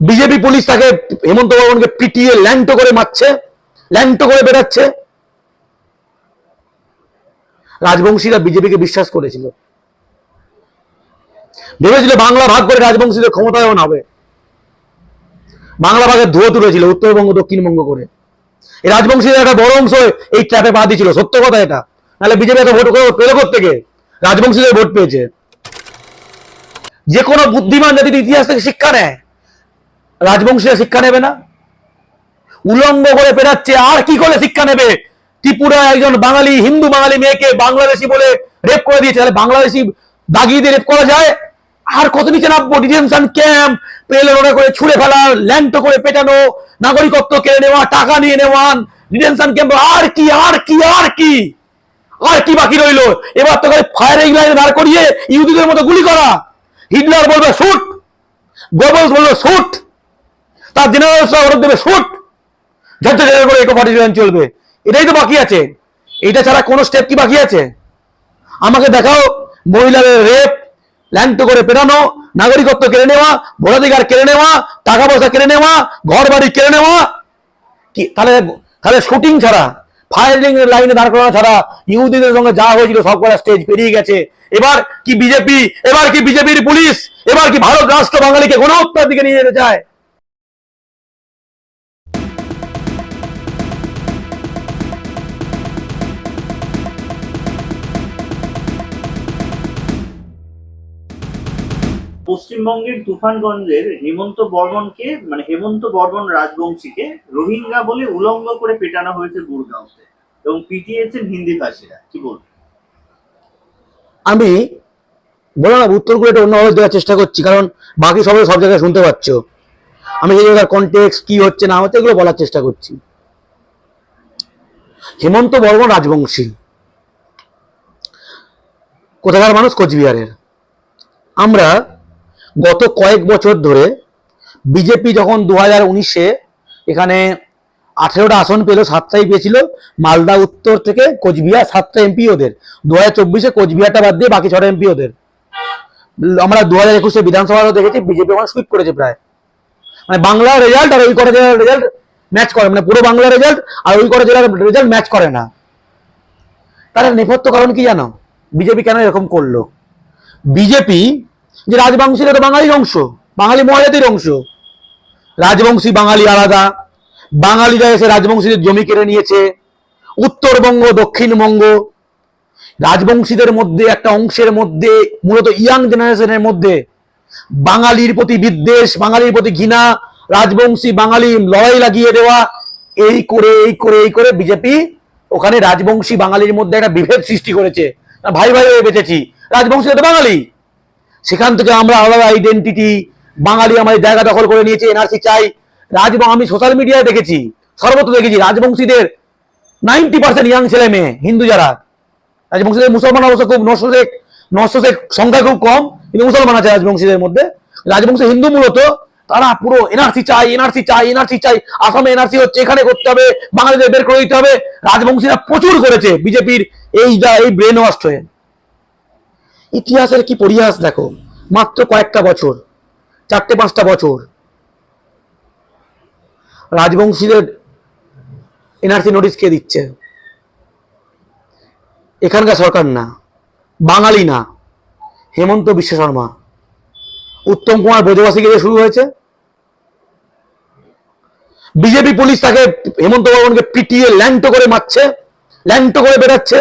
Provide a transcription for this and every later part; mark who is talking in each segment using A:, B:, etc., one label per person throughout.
A: BJP police তাকে হেমন্ত বর্মনকে পিটিয়ে ল্যাংটো করে মারছে, ল্যাংটো করে বেরাচ্ছে রাজবংশীরা বিজেপিকে বিশ্বাস করেছিল। ভেবেছিল বাংলা ভাগ করে রাজবংশীদের ক্ষমতায়ন হবে। বাংলা ভাগের ধুয়ো তুলেছিল উত্তরবঙ্গ দক্ষিণবঙ্গ করে। এই রাজবংশীদের একটা বড় অংশ এই ট্র্যাপে পা দিয়েছিল, সত্য কথা এটা। নাহলে বিজেপি এত ভোট পেল থেকে রাজবংশীদের ভোট পেয়েছে। যে কোনো বুদ্ধিমান যদি ইতিহাস থেকে শিক্ষা নেয়। রাজবংশীরা শিক্ষা নেবে না? উলঙ্গ করে পেরাচ্ছে, আর কি করে শিক্ষা নেবে? ত্রিপুরা একজন বাঙালি, হিন্দু বাঙালি মেয়েকে বাংলাদেশি বলে রেপ করে দিয়েছে। তাহলে বাংলাদেশি দাগিয়ে দিয়ে রেপ করা যায়? আর কত নিচে নামবো? ডিটেনশন ক্যাম্প পেলে ওরা করে ছুঁড়ে ফেলা ল্যান্টো করে পেটানো, নাগরিকত্ব কেড়ে নেওয়া, টাকা নিয়ে নেওয়া, ডিটেনশন ক্যাম্প, আর কি আর কি আর কি? আর কি বাকি রইল? এবার তো ফায়ার লাইনে দাঁড় করিয়ে ইহুদিদের মতো গুলি করা। হিটলার বলবে, শুট! গোবলস বলবে, শুট! তার জেনারেল ওরা দেবে শুট! ঝরঝর করে ইকো পার্টিশন চলবে। এটাই তো বাকি আছে। এটা ছাড়া কোনো স্টেপ কি বাকি আছে? আমাকে দেখাও, মহিলাদের রেপ ল্যাংটো করে পেরানো নাগরিকত্ব কেড়ে নেওয়া, ভোটাধিকার কেড়ে নেওয়া, টাকা পয়সা কেড়ে নেওয়া ঘর বাড়ি কেড়ে নেওয়া। কি, তাহলে তাহলে শুটিং ছাড়া ফায়ারিং লাইনে দাঁড় করানো ছাড়া ইহুদিদের সঙ্গে যা হয়েছিল সব কটা স্টেজ পেরিয়ে গেছে। এবার কি বিজেপি, এবার কি বিজেপির পুলিশ, এবার কি ভারত রাষ্ট্র বাঙালিকে গণহত্যার দিকে নিয়ে যেতে চায়?
B: পশ্চিমবঙ্গের তুফানগঞ্জের হেমন্ত বর্মনকে মানে হেমন্ত বর্মন রাজবংশীকে রোহিঙ্গা বলে উলঙ্গ করে পেটানো হয়েছে গুরগাঁওতে এবং পিটিয়েছেন হিন্দি ভাষীরা কি বল
A: আমি বলো না উত্তরগুলো এটা অন্যভাবে দেওয়ার চেষ্টা করছি, কারণ বাকি সবাই সব জায়গায় শুনতে পাচ্ছ। আমি সেই জায়গার কন্টেক্স কি হচ্ছে না হচ্ছে এগুলো বলার চেষ্টা করছি। হেমন্ত বর্মন রাজবংশী। কোথাকার মানুষ? কোচবিহারের। আমরা গত কয়েক বছর ধরে বিজেপি যখন দু হাজার উনিশে এখানে আঠেরোটা আসন পেল, সাতটাই পেয়েছিল, মালদা, উত্তর থেকে কোচবিহার, সাতটা এমপি ওদের। দু হাজার চব্বিশে কোচবিহারটা বাদ দিয়ে বাকি ছটা এমপি ওদের। আমরা দু হাজার একুশে বিধানসভারও দেখেছি, বিজেপি আমার সুইপ করেছে প্রায়। মানে বাংলা রেজাল্ট আর ওই কটা জেলার রেজাল্ট ম্যাচ করে মানে পুরো বাংলা রেজাল্ট আর ওই কটা জেলার রেজাল্ট ম্যাচ করে না। তার নেপথ্য কারণ কি জানো? বিজেপি কেন এরকম করল? বিজেপি যে রাজবংশীরা তো বাঙালির অংশ, বাঙালি মহাজাতির অংশ। রাজবংশী বাঙালি আলাদা, বাঙালিরা এসে রাজবংশীদের জমি কেড়ে নিয়েছে, উত্তরবঙ্গ, দক্ষিণবঙ্গ। রাজবংশীদের মধ্যে, একটা অংশের মধ্যে, মূলত ইয়াং জেনারেশনের মধ্যে, বাঙালির প্রতি বিদ্বেষ, বাঙালির প্রতি ঘৃণা, রাজবংশী বাঙালি লড়াই লাগিয়ে দেওয়া, এই করে এই করে এই করে বিজেপি ওখানে রাজবংশী বাঙালির মধ্যে একটা বিভেদ সৃষ্টি করেছে। ভাই ভাই হয়ে বেঁচেছি। রাজবংশী তো বাঙালি। সেখান থেকে আমরা আলাদা আইডেন্টিটি বাঙালি আমাদের জায়গা দখল করে নিয়েছে এনআরসি চাই। রাজবং আমি সোশ্যাল মিডিয়ায় দেখেছি, সর্বত্র দেখেছি, রাজবংশীদের নাইনটি পার্সেন্ট ইয়াং ছেলে মেয়ে, হিন্দু যারা। রাজবংশীদের মুসলমান অবশ্য খুব নশো শেখ নশো শেখ সংখ্যা খুব কম, কিন্তু মুসলমান আছে রাজবংশীদের মধ্যে। রাজবংশী হিন্দু মূলত, তারা পুরো এনআরসি চাই এনআরসি চাই এনআরসি চাই, আসামে এনআরসি হচ্ছে, এখানে করতে হবে বাঙালিদের বের করে দিতে হবে। রাজবংশীরা প্রচুর করেছে, বিজেপির এই যা এই ব্রেন ওয়াশ হয়ে। ইতিহাসের কি পরিহাস দেখো? মাত্র কয়েকটা বছর, চারটে পাঁচটা বছর। রাজবংশীদের এনআরসি নোটিশ কে দিচ্ছে? এখানকার সরকার না, বাঙালি না। হেমন্ত বিশ্ব শর্মা। উত্তম কুমার ব্রজবাসীকে দিয়ে শুরু হয়েছে? বিজেপি পুলিশ তাকে হেমন্ত বর্মনকে পিটিয়ে ল্যাংটো করে মারছে, ল্যাংটো করে বেরাচ্ছে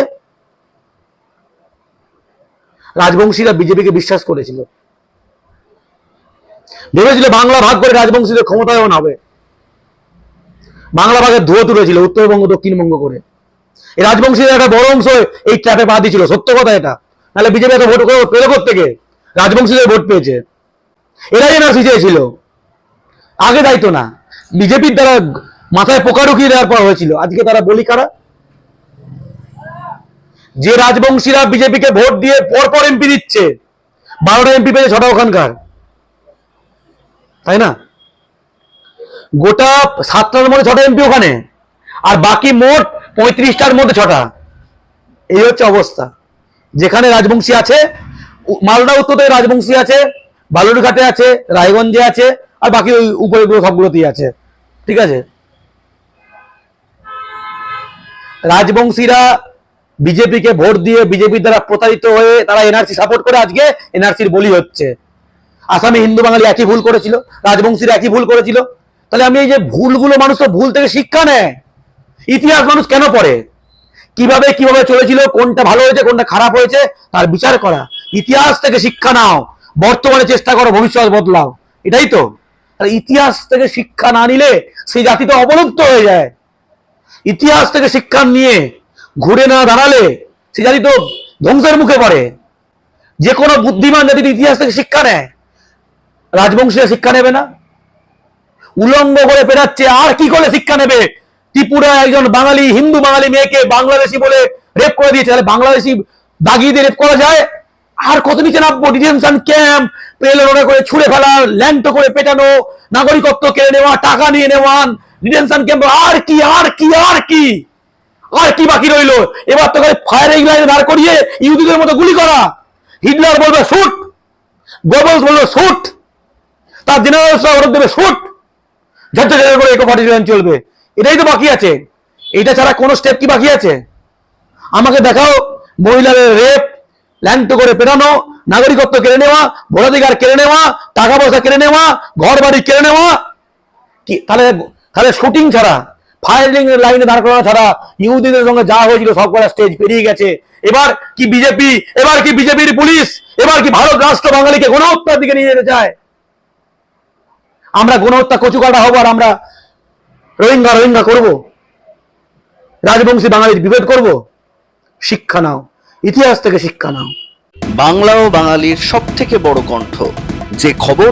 A: রাজবংশীরা বিজেপিকে বিশ্বাস করেছিল। ভেবেছিল বাংলা ভাগ করে রাজবংশীদের ক্ষমতায়ন হবে। বাংলা ভাগের ধুয়ো তুলেছিল উত্তরবঙ্গ, দক্ষিণবঙ্গ করে। এই রাজবংশীদের একটা বড় অংশ এই ট্র্যাপে পা দিয়েছিল, সত্য কথা এটা। নাহলে বিজেপি এত ভোট পেল থেকে রাজবংশীদের ভোট পেয়েছে। এরাই এনআরসি চেয়েছিল আগে দায়িত্ব না। বিজেপির দ্বারা মাথায় পোকা ঢুকিয়ে দেওয়ার পর হয়েছিল। আজকে তারা বলি কারা? যে রাজবংশীরা বিজেপিকে ভোট দিয়ে পর পর এমপি দিচ্ছে, বারোটা এমপি পেয়েছে, ছটা ওখানকার। তাই না? গোটা সাতটার মধ্যে ছটা এমপি ওখানে, আর বাকি মোট পঁয়ত্রিশটার মধ্যে ছটা। এই হচ্ছে অবস্থা। যেখানে রাজবংশী আছে মালদা, উত্তরে রাজবংশী আছে, বালুরঘাটে আছে, রায়গঞ্জে আছে, আর বাকি ওই উপরেগুলো সবগুলোতেই আছে। ঠিক আছে? রাজবংশীরা বিজেপিকে ভোট দিয়ে বিজেপির দ্বারা প্রতারিত হয়ে তারা এনআরসি সাপোর্ট করে আজকে এনআরসির বলি হচ্ছে। আসামে হিন্দু বাঙালি একই ভুল করেছিল, রাজবংশীরা একই ভুল করেছিল। তাহলে আমি এই যে ভুলগুলো মানুষ তো ভুল থেকে শিক্ষা নেয়, ইতিহাস মানুষ কেন পড়ে? কীভাবে কীভাবে চলেছিল, কোনটা ভালো হয়েছে, কোনটা খারাপ হয়েছে, তার বিচার করা। ইতিহাস থেকে শিক্ষা নাও, বর্তমানে চেষ্টা করো, ভবিষ্যৎ বদলাও। এটাই তো। ইতিহাস থেকে শিক্ষা না নিলে সেই জাতিটা অবলুপ্ত হয়ে যায়। ইতিহাস থেকে শিক্ষা নিয়ে ঘুরে না দাঁড়ালে সে জাতি তো ধ্বংসের মুখে পড়ে। যে কোনো বুদ্ধিমান জাতি তো ইতিহাস থেকে শিক্ষা নেয় রাজবংশীরা শিক্ষা নেবে না। উলঙ্গ করে পেরাচ্ছে আর কি করে শিক্ষা নেবে? ত্রিপুরা একজন বাঙালি, হিন্দু বাঙালি মেয়েকে বাংলাদেশি বলে রেপ করে দিয়েছে। তাহলে বাংলাদেশি দাগিয়ে দিয়ে রেপ করা যায়? আর কত নিচে নামবো? ডিটেনশন ক্যাম্প পেলোনে করে ছুড়ে ফেলা ল্যান্ড করে পেটানো, নাগরিকত্ব কেড়ে নেওয়া, টাকা নিয়ে নেওয়া ডিটেনশন ক্যাম্প আর কি আর কি আর কি? আর কি বাকি রইল? এবার তো ফায়ারিং লাইনে দাঁড় করিয়ে ইহুদিদের মতো গুলি করা। হিটলার বলবে, শুট! গোবলস বলবে, শুট! তার জেনারেলসরা ওরা দেবে, শুট! ঝরঝর করে ইকো পার্টিশন চলবে। এটাই তো বাকি আছে। এটা ছাড়া কোনো স্টেপ কি বাকি আছে? আমাকে দেখাও, মহিলাদের রেপ ল্যান্ড করে পেরানো নাগরিকত্ব কেড়ে নেওয়া, ভোটাধিকার কেড়ে নেওয়া, টাকা পয়সা কেড়ে নেওয়া ঘর বাড়ি কেড়ে নেওয়া। কি, তাহলে তাহলে শুটিং ছাড়া ফায়ারিং লাইনে দাঁড় করানো ছাড়া ইহুদিদের সঙ্গে যা হয়েছিল সব কটা স্টেজ পেরিয়ে গেছে। এবার কি বিজেপি এবার কি বিজেপির পুলিশ এবার কি ভারত রাষ্ট্র বাঙালিকে গণহত্যার দিকে নিয়ে যেতে চায়? আমরা গণহত্যা কচুকাটা হব আর আমরা রোহিঙ্গা রোহিঙ্গা করব। রাজবংশী বাঙালির বিভেদ করব। শিক্ষা নাও, ইতিহাস থেকে শিক্ষা নাও।
C: বাংলা ও বাঙালির সব থেকে বড় কণ্ঠ, যে খবর